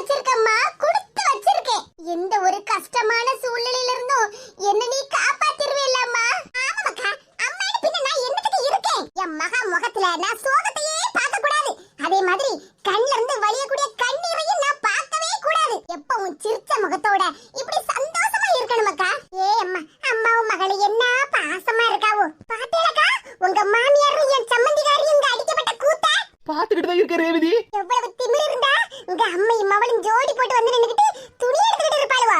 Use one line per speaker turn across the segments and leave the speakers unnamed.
வச்சிருக்கேம்மா கொடுத்து வச்சிருக்கேன். எந்த ஒரு கஷ்டமான சூழ்நிலையில இருந்தும் என்ன நீ காப்பாத்திருவேலம்மா ஆமாக்கா அம்மானு பின்ன நான் என்னத்துக்கு இருக்கேன்? என் மகா முகத்துல நான் சோகத்தையே பார்க்க கூடாது அதே மாதிரி கண்ணுல இருந்து வழியக்கூடிய கண்ணீரையும் நான் பார்க்கவே கூடாது. எப்பவும் சிரிச்ச முகத்தோட இப்படி சந்தோஷமா இருக்கணுமக்கா? ஏ அம்மா அம்மாவும் மகளும் என்ன பாசமா இருக்காவோ. பாத்தீங்களா உங்க மாமியாரும் என் சம்மந்திகாரியும் இங்க அடிக்கப்பட்ட கூத்த?
பாத்துக்கிட்டு தான் இருக்க ரேவதி.
எவ்வளவு திமிரு இருந்தா அம்மையும் மவளும் ஜோடி போட்டு வந்து நின்னுக்கிட்டு துணி எடுத்துக்கிட்டு இருப்பாளுவா.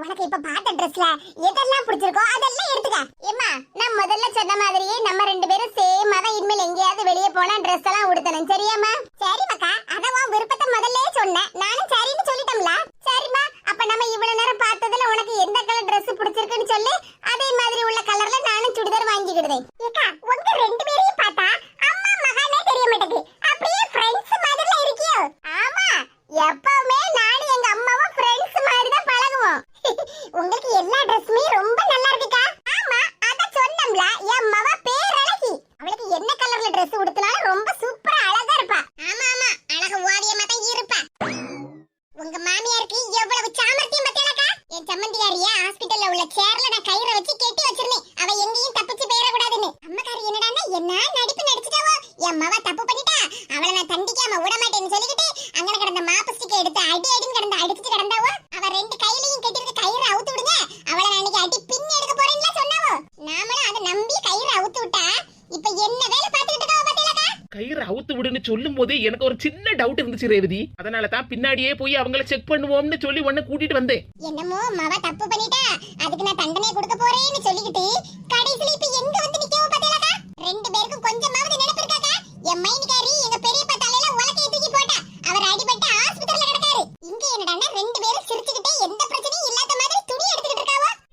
உனக்கு இப்ப பார்த்த ட்ரெஸ்ல எதெல்லாம் பிடிச்சிருக்கோ அதெல்லாம் எடுத்து ஏம்மா நான் முதல்ல சொன்ன மாதிரியே நம்ம ரெண்டு பேரும் சேமா தான் இனிமேல் எங்கேயாவது வெளியே போனா ட்ரெஸ் எல்லாம் உடுத்தணும் சரியாம்மா சரி மக்கா அதான் உன் விருப்பத்தை முதல்ல சொன்னேன் நானும் சரின்னு சொல்லிட்டோம்ல சரிம்மா அப்ப நம்ம இவ்வளவு நேரம் பார்த்ததுல உனக்கு எந்த கலர் Dress பிடிச்சிருக்குன்னு சொல்லு அதே மாதிரி உள்ள கலர்ல நானும் சுடிதார் வாங்கிக்கிடுதேன் ஏக்கா உங்க ரெண்டு பேரையும் பார்த்தா அம்மா மகானே தெரிய மாட்டேங்குது அப்படியே ஃப்ரெண்ட்ஸ் மாதிரில இருக்கியோ ஆமா எப்பவுமே நானும் எங்க அம்மாவும் ஃப்ரெண்ட்ஸ் மாதிரி தான் பழகுவோம் உங்களுக்கு எல்லா ட்ரெஸ்ஸுமே ரொம்ப நல்லா இருக்குக்கா ஆமா அத சொன்னம்ல என் மவ பேரழகி அவளுக்கு என்ன கலர்ல Dress உடுத்தினாலும் ரொம்ப சூப்பரா அழகா இருப்பா ஆமா ஆமா அழகு ஓவியமா தான் இருப்பா உங்க மாமியாருக்கு எவ்வளவு சாமர்த்தியம் பத்தியலக்கா என் சம்மந்தியாரிய ஹாஸ்பிடல்ல உள்ள சேர்ல நான் கயிறை வச்சு கெட்டி வச்சிருந்தேன் அவ எங்கேயும் தப்பிச்சு போயிட கூடாதுன்னு அம்மக்காரி என்னடான்னா என்ன நடிப்பு நடிச்சுட்டாவோ என் மவ தப்பு பண்ணிட்டா அவளை நான் தண்டிக்காம விட மாட்டேன்னு சொல்லிக்கிட்டு அங்கன கிடந்த மாப்பு ஸ்டிக் எடுத்து அடி அடின்னு கிடந்து அடிச்சுட்டு கிடந்தாவோ அவ ரெண்டு கையிலையும் கட்டிருக்க கயிறை அவுத்து விடுங்க அவளை நான் இன்னைக்கு அடி பின்னி எடுக்க போறேன்ல சொன்னாவோ நாமளும் அதை நம்பி கயிறை அவுத்து விட்டா இப்ப என்ன வேலை பார்த்துக்கிட்டு இருக்காவோ பாத்தீங்களா
கயிறு அவுத்து விடுன்னு சொல்லும் போதே எனக்கு ஒரு சின்ன டவுட் இருந்துச்சு ரேவதி. அதனால தான் பின்னாடியே போய் அவங்கள செக் பண்ணுவோம்னு சொல்லி ஒன்னு கூட்டிட்டு வந்தேன்.
என்னமோ மவ தப்பு பண்ணிட்டா. அதுக்கு நான் தண்டனை கொடுக்க போறேன்னு சொல்லிக்கிட்டு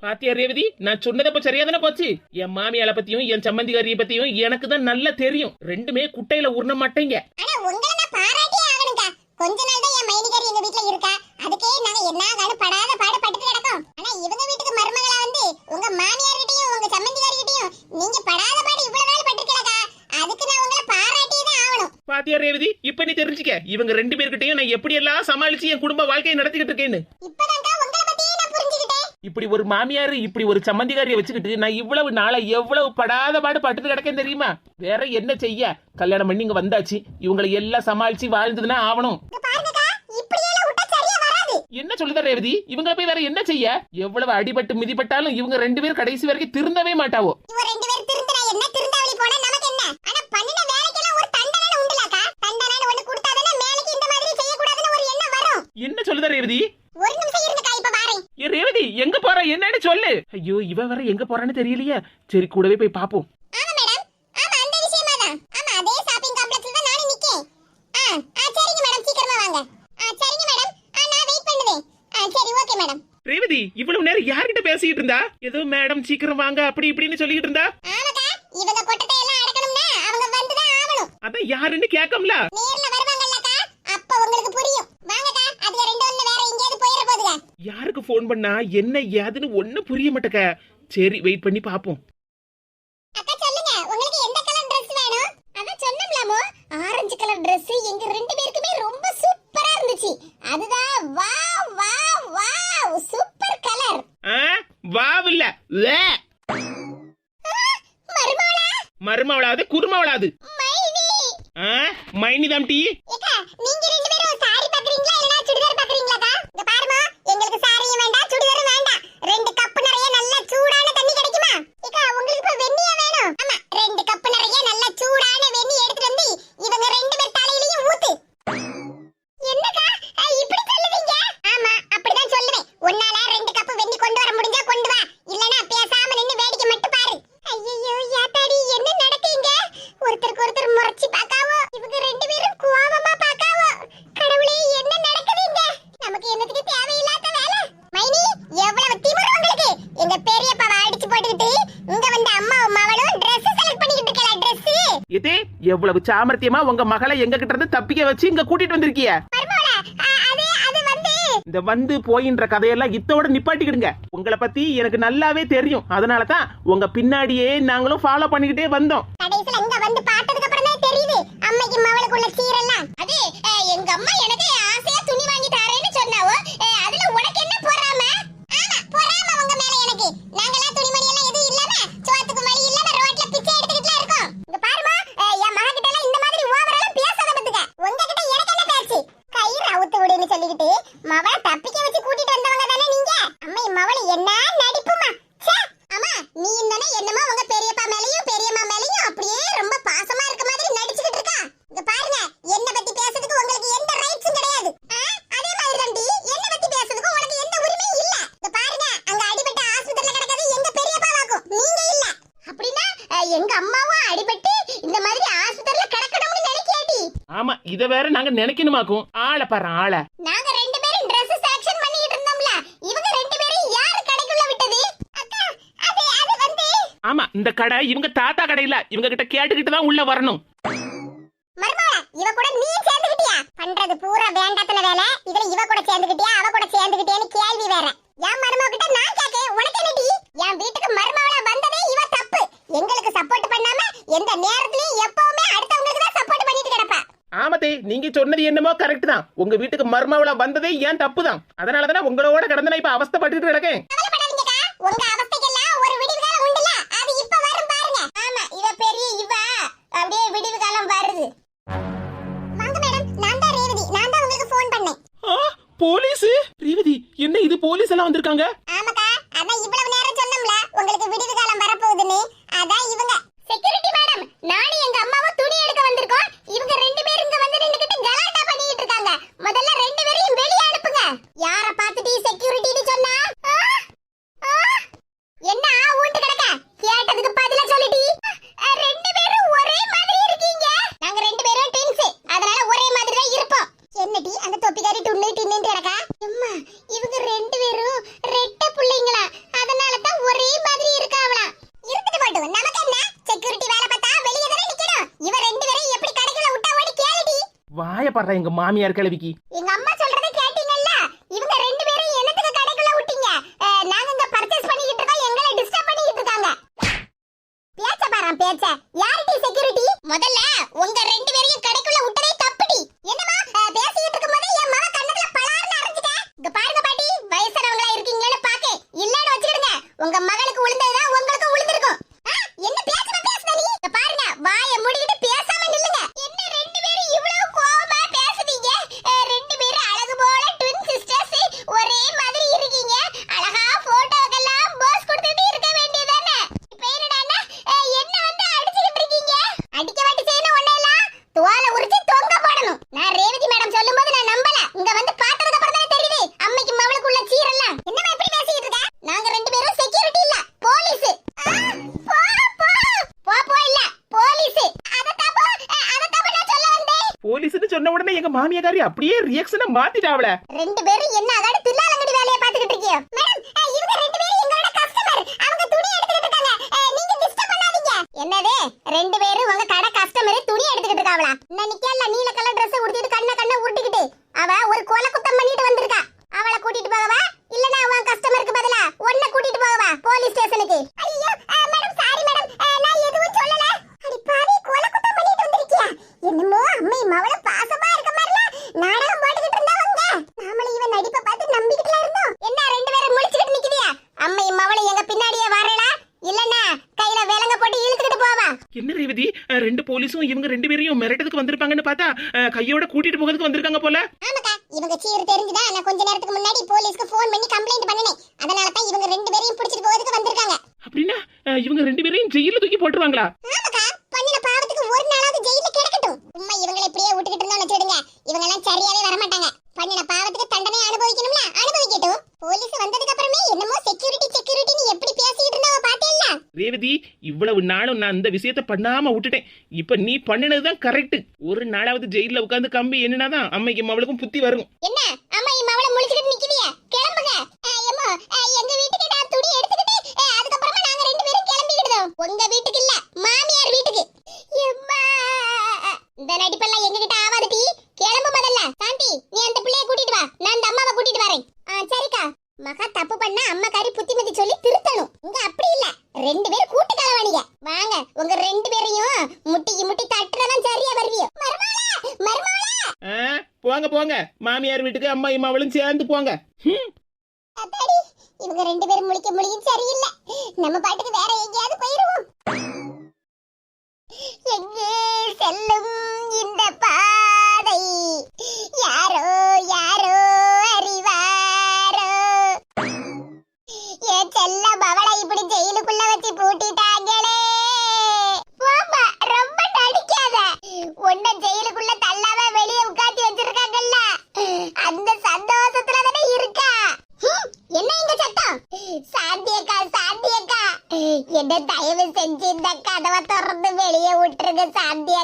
பாத்தியா ரேவதி? நான் சொன்னதை இப்ப சரியா தானே போச்சு? என் மாமியால பத்தியும் என் சம்மந்திகாரிய பத்தியும் எனக்கு தான் நல்லா தெரியும். ரெண்டுமே குட்டையில உருண மாட்டேங்க.
கொஞ்ச நாள் தான் என் மைனிகாரி எங்க வீட்ல இருக்கா. அதுக்கே நாங்க என்ன காடு படாத பாடு பட்டுட்டு கிடக்கோம். ஆனா இவங்க வீட்டுக்கு மருமகளா வந்து உங்க மாமியார்கிட்டயும் உங்க சம்மந்திகாரிகிட்டயும் நீங்க படாத பாடு இவ்வளவு நாள் பட்டுருக்கலக்கா அதுக்கு நான் உங்களை பாராட்டியே தான் ஆகணும்.
பாத்தியா ரேவதி? இப்ப நீ தெரிஞ்சுக்க. இவங்க ரெண்டு பேர்கிட்டயும் நான் எப்படி எல்லாம் சமாளிச்சு என் குடும்ப வாழ்க்கையை நடத்திக்கிட்டு இருக்கேன்னு
உங்களை பத்தியே நான் புரிஞ்சுக்கிட்டேன்
இப்படி ஒரு மாமியார் இப்படி ஒரு சம்மந்திகாரியை வச்சுக்கிட்டு நான் இவ்வளவு நாளா எவ்வளவு படாத பாடு பட்டுட்டு கிடக்கேன் தெரியுமா? வேற என்ன செய்ய? கல்யாணம் பண்ணி இங்க வந்தாச்சு. இவங்களை எல்லாம் சமாளிச்சு வாழ்ந்ததுன்னா
வராது.
என்ன சொல்லுதா ரேவதி? இவங்க போய் வேற என்ன செய்ய? எவ்வளவு அடிபட்டு மிதிப்பட்டாலும் இவங்க ரெண்டு பேரும் கடைசி வரைக்கும் திருந்தவே மாட்டாவோ?
என்ன
சொல்லுதா ரேவதி
ஒரு நிமிஷம் இருங்கக்கா இப்ப வாரேன்
ஏ ரேவதி எங்க போற? என்னன்னு சொல்லு. ஐயோ இவ வேற எங்க போறான்னு தெரியலையே. சரி கூடவே போய் பாப்போம். ரேவதி இவ்வளவு நேரம் யார்கிட்ட பேசிக்கிட்டு இருந்தா? ஏதோ மேடம் சீக்கிரம் வாங்க அப்படி இப்படின்னு சொல்லிக்கிட்டு இருந்தா?
ஆமாக்கா இவங்க கொட்டத்தை எல்லாம் அடக்கணும்னா அவங்க வந்து தான் ஆகணும்.
அதான் யாருன்னு கேட்கம்ல
நேர்ல வருவாங்கல்லக்கா அப்ப உங்களுக்கு புரியும் வாங்கக்கா அது ரெண்டு ஒண்ணு வேற எங்கேயாவது போயிட போகுதுங்க
யாருக்கு ஃபோன் பண்ணா என்ன ஏதுன்னு ஒண்ணு புரிய மாட்டேக்க சரி வெயிட் பண்ணி பாப்போம்.
அக்கா சொல்லுங்க. உங்களுக்கு எந்த கலர் Dress வேணும்? அதான் சொன்னோம்லாமோ ஆரஞ்சு கலர் Dress எங்க ரெண்டு பேருக்குமே ரொம்ப சூப்பரா இருந்துச்சு. அதுதான் wow wow wow. Super colour
ஆ? வாவில்ல வே.
மருமகளா?
மருமவளாவது குருமவளாவது.
மைனி.
ஆ? மைனி தாம்டி
ஏக்கா நீங்க ரெண்டு பேரும் சாரி பாக்குறீங்களா இல்லனா சுடிதார் பாக்குறீங்களாக்கா இங்க பாருமா எங்களுக்கு சாரியும் வேண்டாம் சுடிதாரும் வேண்டாம் ரெண்டு கப் நிறைய நல்ல சூடான தண்ணி கிடைக்குமா ஏக்கா உங்களுக்கு இப்ப வெந்நியா வேணும் ஆமா ரெண்டு கப் நிறைய நல்ல சூடான வெந்நி எடுத்துட்டு வந்து இவங்க ரெண்டு பேர் தலையிலயும் ஊத்து என்னக்கா அஹ், இப்படி சொல்லுவீங்க ஆமா அப்படிதான் சொல்லுவேன் உன்னால ரெண்டு கப் வெந்நி கொண்டு வர முடிஞ்சா கொண்டு வா இல்லனா பேசாம நின்னு வேடிக்கை மட்டும் பாரு ஐயோ யாத்தாடி என்ன நடக்குங்க ஒருத்தருக்கு ஒருத்தர் முறைச்சு பார்க்காவோ இவங்க ரெண்டு பேரும் கோவமா பார்க்காவோ கடவுளே என்ன நடக்குதுங்க நமக்கு என்னத்துக்கு தேவையில்லாத வேலை மைனி எவ்வளவு திமிரு உங்களுக்கு எங்க பெரியப்பாவை அடிச்சு போட்டுக்கிட்டு இங்க வந்து அம்மாவும் மவளும் Dress செலக்ட் பண்ணிக்கிட்டு இருக்கல Dress
இதே எவ்வளவு சாமர்த்தியமா உங்க மகளை எங்க கிட்ட இருந்து தப்பிக்க வச்சு இங்க கூட்டிட்டு வந்திருக்கிய? இந்த வந்து போயின்ற கதையெல்லாம் இத்தோட நிப்பாட்டிக்கிடுங்க. உங்களை பத்தி எனக்கு நல்லாவே தெரியும். அதனால தான் உங்க பின்னாடியே நாங்களும் ஃபாலோ பண்ணிக்கிட்டே வந்தோம்.
கடைசில இங்க வந்து பார்த்ததுக்கு அப்புறம் தான் தெரியுது அம்மைக்கு சீரெல்லாம். அது எங்க அம்மா எனக்கு ஆசையா துணி வாங்கி தரேன்னு சொன்னாவோ அதுல உனக்கு என்ன பொறாம ஆமா பொறாம உங்க மேல எனக்கு நாங்கெல்லாம் துணிமணி எல்லாம் எதுவும் இல்லாம சோத்துக்கு வழி இல்லாம ரோட்ல பிச்சை எடுத்துக்கிட்டுலாம் இருக்கோம் இங்க பாருமா அஹ், என் மகன் கிட்ட எல்லாம் இந்த மாதிரி ஓவரெல்லாம் பேசாத பத்துக்க உங்ககிட்ட எனக்கு என்ன பேச்சு கயிறு அவுத்து விடுன்னு சொல்லிக்கிட்டு மவளை தப்பிக்க வச்சு கூட்டிட்டு வந்தவங்க தானே நீங்க அம்மை மவளை என்ன நடிப்புமா ச்சே அம்மா நீ தானே என்னமோ உங்க பெரியப்பா மேலயும் பெரியம்மா மேலயும் அப்படியே ரொம்ப பாசமா இருக்க மாதிரி நடிச்சுக்கிட்டு இருக்கா இங்க பாருங்க என்ன பத்தி பேசுறதுக்கு உங்களுக்கு எந்த ரைட்ஸும் கிடையாது ஆ, அதே மாதிரி தம்பி என்ன பத்தி பேசுறதுக்கு உனக்கு எந்த உரிமையும் இல்ல இங்க பாருங்க அங்க அடிபட்ட ஆஸ்பத்திரியில கிடக்கிறது எங்க பெரியப்பாவாக்கும் நீங்க இல்ல அப்படின்னா அஹ், எங்க அம்மாவும் அடிபட்டு இந்த மாதிரி ஆஸ்பத்திரியில கிடக்கணும்னு நினைக்காடி
ஆமா இத வேற நாங்க நினைக்கணுமாக்கும்? ஆளை பாரு ஆளை.
நாங்க ரெண்டு பேரும் Dress செலக்ஷன் பண்ணிட்டு இருந்தோம்ல. இவங்க ரெண்டு பேரும் யாரு கடைக்குள்ள விட்டது? அக்கா அது அது வந்து
ஆமா இந்த கடை இவங்க தாத்தா கடை இல்ல. இவங்க கிட்ட கேட்டுக்கிட்டு தான் உள்ள வரணும்.
மருமகளா இவ கூட நீ சேர்ந்துக்கிட்டியா பண்றது பூரா வேண்டாத்தன வேலை. இதுல இவ கூட சேர்ந்துக்கிட்டியா அவ கூட சேர்ந்துக்கிட்டியான்னு கேள்வி வேற. என் மருமக கிட்ட நான் கேக்க உனக்கு என்னடி? என் வீட்டுக்கு மருமகளா வந்ததே இவ தப்பு. எங்களுக்கு சப்போர்ட் பண்ணாம எந்த நேரத்துலயும் எப்பவுமே அடுத்தவங்களுக்கு தான் சப்போர்ட் பண்ணிட்டு கிடப்பா
ஆமதே நீங்க சொன்னது என்னமோ கரெக்ட் தான். உங்க வீட்டுக்கு மர்மாவில வந்ததே ஏன் தப்பு தான் அதனால தானே உங்களோட கடந்த நான் இப்ப அவஸ்தைப்பட்டுட்டு கிடக்கேன் போலீஸ்? ரேவதி என்ன இது போலீஸ் எல்லாம் வந்திருக்காங்க?
ஆமாக்கா அதான் இவ்வளவு நேரம் சொன்னோம்ல. உங்களுக்கு விடுவு காலம் வரப்போகுதுன்னு. அதான் இவங்க செக்யூரிட்டி மேடம் நானும் எங்க அம்மாவும் துணி எடுக்க வந்திருக்கோம் இவங்க ரெண்டு பேரும் இங்க வந்து நின்னுக்கிட்டு கலாட்டா பண்ணிட்டு இருக்காங்க முதல்ல ரெண்டு பேரையும் வெளிய அனுப்புங்க யார பார்த்துட்டு செக்யூரிட்டின்னு சொன்னா ஆ? ஆ? என்ன ஆ ஊண்டு கிடக்க கேட்டதுக்கு பதில சொல்லிட்டி அஹ், ரெண்டு பேரும் ஒரே மாதிரி இருக்கீங்க நாங்க ரெண்டு பேரும் ட்வின்ஸ் அதனால ஒரே மாதிரி தான் இருப்போம் என்னடி அந்த தொப்பிக்காரி துண்ணு டின்னு கிடக்கா அம்மா இவங்க ரெண்டு பேரும் ரெட்டை பிள்ளைங்களா அதனால தான் ஒரே மாதிரி இருக்காவலாம் இருந்துட்டு போட்டும் நமக்கு என்ன செக்யூரிட்டி வேலை பார்த்தா வெளியே தானே நிக்கணும் இவ ரெண்டு பேரும் எப்படி கடைக்குள்ள விட்டா ஓடி கேளுடி
வாய பாடுற எங்க மாமியார் கிழவிக்கு?
எங்க அம்மா சொல்றதை கேட்டீங்கல்ல? இவங்க ரெண்டு பேரும் என்னத்துக்கு கடைக்குள்ள விட்டீங்க நாங்க இங்க பர்ச்சேஸ் பண்ணிக்கிட்டு இருக்கோம். எங்களை டிஸ்டர்ப் பண்ணிக்கிட்டு இருக்காங்க. பேச்ச பாறேன் பேச்ச. யாரிட்டி செக்யூரிட்டி முதல்ல உங்க ரெண்டு பேரையும் கடைக்குள்ள விட்டதே தப்புடி என்னமா அஹ், பேசிக்கிட்டு இருக்கும்போதே என் மக கண்ணத்துல பலார்னு அரைஞ்சிட்ட இங்க பாருங்க பாட்டி வயசானவங்களா இருக்கீங்கன்னு பாக்க இல்லன்னு வச்சிடுங்க உங்க மகளுக்கு விழுந்ததுதான் உங்களுக்கு விழுந்திருக்கும் ஆ, என்ன பேசுற பேசுற நீ இங்க பாருங்க வாயை மூடிக்கிட்டு பேசாம நில்லுங்க என்ன ரெண்டு பேரும் இவ்வளவு கோவமா பேசுறீங்க அஹ், ரெண்டு பேரும் அழகு போல ட்வின் சிஸ்டர்ஸ் ஒரே மாதிரி இருக்கீங்க அழகா போட்டோக்கெல்லாம் போஸ் கொடுத்துட்டு இருக்க வேண்டியதானே இப்போ என்னடான்னா அஹ், என்ன வந்து அடிச்சுக்கிட்டு இருக்கீங்க அடிக்க வாட்டி செய்யணும் ஒண்ணு இல்ல துவால உரிச்சு தொங்க போடணும் நான் ரேவதி மேடம் சொல்லும்போது நான் நம்பல இங்க வந்து பார்த்ததுக்கு அப்புறம் தானே தெரியுது அம்மைக்கு மவளுக்கு உள்ள சீரெல்லாம் என்னமா இப்படி பேசிட்டு இருக்க நாங்க ரெண்டு பேரும் செக்யூரிட்டி இல்ல போலீஸ் போ போ போ போ இல்ல போலீஸ் அத தப்பு அத தப்பு நான் சொல்ல வந்தேன்
போலீஸ்னு சொன்ன உடனே எங்க மாமியாரி அப்படியே ரியாக்ஷனை மாத்திட்டாவல
ரெண்டு பேரும் என்ன அதாவது தில்லாலங்கடி வேலைய பாத்துக்கிட்டு இருக்கீங்க? மேடம் இவங்க ரெண்டு பேரும் எங்களோட கஸ்டமர் அவங்க துணி எடுத்துக்கிட்டு இருக்காங்க. நீங்க டிஸ்டர்ப் பண்ணாதீங்க. என்னது? ரெண்டு பேரும் உங்க கடை கஸ்டமர் துணி எடுத்துக்கிட்டு இருக்காவளா? நான் நிக்கல நீல கலர் Dress உடுத்திட்டு கண்ண கண்ண உருட்டிக்கிட்டு அவ ஒரு கோல குத்தம் பண்ணிட்டு வந்திருக்கா. அவளை கூட்டிட்டு போகவா? இல்லனா உன் கஸ்டமருக்கு பதிலா? உன்னை கூட்டிட்டு போகவா? போலீஸ் ஸ்டேஷனுக்கு ஐயோ
இவங்க ரெண்டு பேரையும் மிரட்டதுக்கு வந்திருப்பாங்கன்னு பார்த்தா கையோட கூட்டிட்டு போகிறதுக்கு வந்திருக்காங்க போல.
ஆமாக்கா இவங்க சீர் தெரிஞ்சுதா? நான் கொஞ்ச நேரத்துக்கு முன்னாடி போலீஸ்க்கு ஃபோன் பண்ணி கம்ப்ளைண்ட் பண்ணினேன். அதனால தான் இவங்க ரெண்டு பேரையும் பிடிச்சிட்டு போறதுக்கு வந்திருக்காங்க.
அப்படின்னா இவங்க ரெண்டு பேரையும் ஜெயில தூக்கி போட்டுருவாங்களா
ஆமாக்கா பண்ணின பாவத்துக்கு ஒரு நாளாவது ஜெயில கிடக்கட்டும் சும்மா இவங்களை இப்படியே விட்டுக்கிட்டு இருந்தோம்னு வச்சுடுங்க இவங்க எல்லாம் சரியாவே வர மாட்டாங்க பண்ணின பாவத்துக்கு தண்டனை அனுபவிக்கணும்ல அனுபவிக்கட்டும் போலீஸ் வந்ததுக்கு அப்புறமே என்னமோ செக்யூரிட்டி செக்யூரிட்டின்னு எப்படி பேசிட்டு இருந்தாவ பாத்தேல்ல
ரேவதி இவ்வளவு நாளும் நான் அந்த விஷயத்த பண்ணாம விட்டுட்டேன். இப்ப நீ பண்ணினதுதான் கரெக்ட் ஒரு நாளாவது ஜெயில உட்காந்து கம்பி என்னன்னாதான் அம்மைக்கும் அவளுக்கும் புத்தி வரும்.
என்ன? அம்மா இம்மா அவளை முழிச்சுக்கிட்டு நிக்கிறியா? கிளம்புங்க. அஹ், எம்மா அஹ், எங்க வீட்டுக்கு நான் துணி எடுத்துக்கிட்டு அஹ், அதுக்கப்புறமா நாங்க ரெண்டு பேரும் கிளம்பிக்கிடுதோம் உங்க வீட்டுக்கு இல்ல மாமியார் வீட்டுக்கு. எம்மா! இந்த நடிப்பெல்லாம் எங்ககிட்ட ஆவாது டி. கிளம்பு முதல்ல. சாந்தி நீ அந்த பிள்ளைய கூட்டிட்டு வா.
மாமியார் வீட்டுக்கு அம்மா இம்மாவளும் சேர்ந்து போங்க.
அப்பாடி இவங்க ரெண்டு பேரும் முழிக்க முழியும் சரியில்லை. நம்ம பாட்டுக்கு வேற எங்கேயாவது போயிருவோம். எங்கே செல்லும் என்ன தயவு செஞ்சு இந்த கதவை திறந்து வெளியே விட்டுருங்க சாந்தி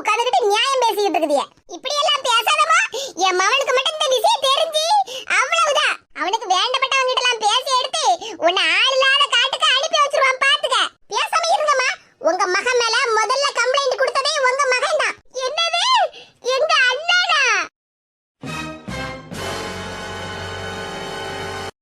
உட்காந்து